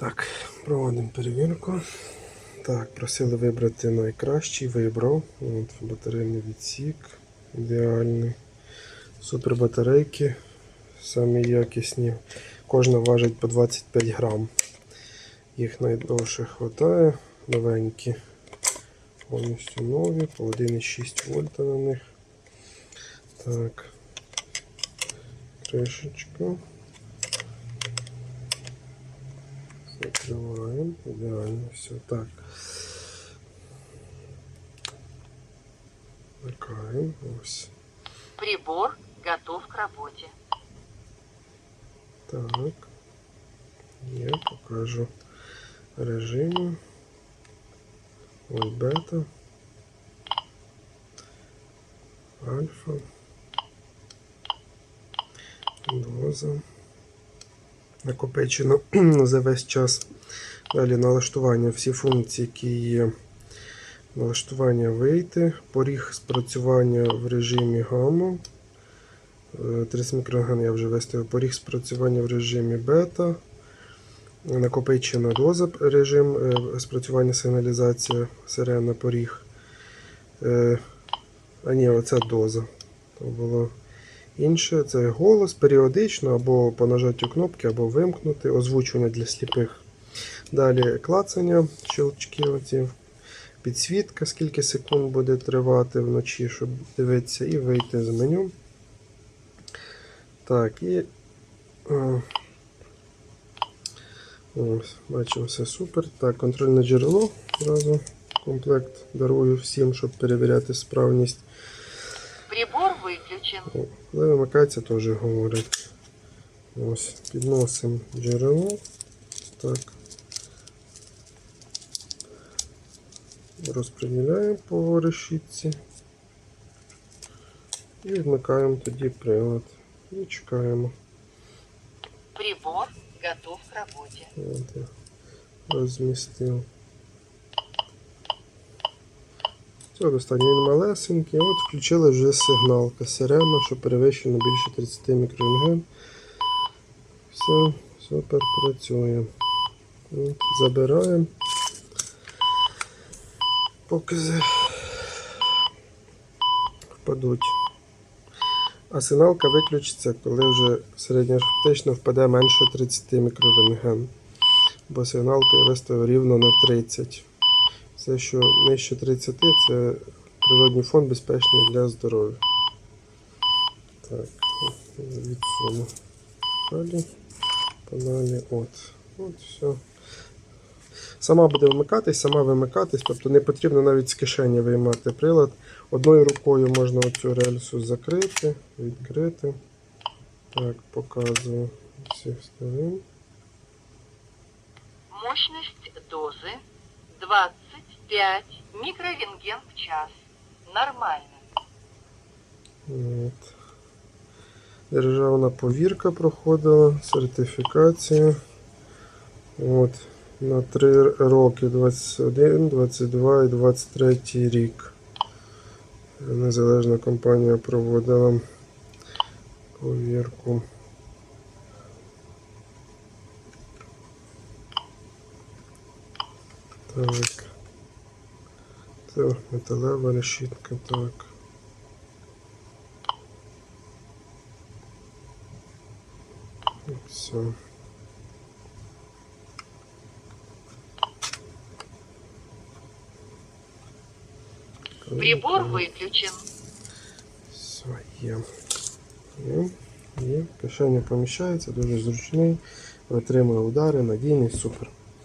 Так, проводимо перевірку. Так, просили вибрати найкращий, вибрав. От, батарейний відсік. Ідеальний. Супер батарейки. Самі якісні. Кожна важить по 25 грам. Їх найдовше вистачає. Новенькі. Повністю нові, по 1,6 вольта на них. Так. Кришечка. Закриваємо. Ідеально все. Так. Вмикаємо. Ось. Прибор готов к работе. Так. Я покажу режими. Ось бета. Альфа. Доза. Накопичено за весь час. Далі налаштування. Всі функції, які є. Налаштування вийти, поріг спрацювання в режимі гамма. Е, 30 мікроген я вже виставив. Поріг спрацювання в режимі бета. Накопичена доза режим е, спрацювання сигналізація сирена поріг. Е, А ні, оце доза. То було інше. Це голос періодично або по нажаттю кнопки, або вимкнути, озвучування для сліпих. Далі клацання, щелчки оці. Підсвітка, скільки секунд буде тривати вночі, щоб дивитися, і вийти з меню. Так, і е, ось, бачимо, все супер. Так, контрольне джерело зразу комплект дарую всім, щоб перевіряти справність. Прибор выключен. О, вимикається, теж говорить. Ось, підносимо джерело. Так. Розподіляємо по решітці. І вмикаємо тоді прилад. І чекаємо. Прибор готов к я розмістив. Все, достатньо він малесенький. От включили вже сигналка сирена, що перевищено більше 30 мікрорентген. Все, супер працює. Забираємо. Поки впадуть. А сигналка виключиться, коли вже середньофактично впаде менше 30 мікрорентген. Бо сигналку я виставив рівно на 30. Все, що нижче 30, це природний фон безпечний для здоров'я. Так, відсуну. Далі, панелі, от. От, все. Сама буде вмикатись, сама вимикатись, тобто не потрібно навіть з кишені виймати прилад. Одною рукою можна цю рельсу закрити, відкрити. Так, показую всіх сторін. Мощність дози 20. 5 микрорентген в час. Нормально. От. Державна повірка проходила, сертифікація. От. На 3 роки 21, 22 і 23 рік. Незалежна компанія проводила повірку. Так. Це металева решітка, так. Все. Прибор выключен. Все, є. Є. Є. Кишеня поміщається, дуже зручний, витримує удари, надійний, супер.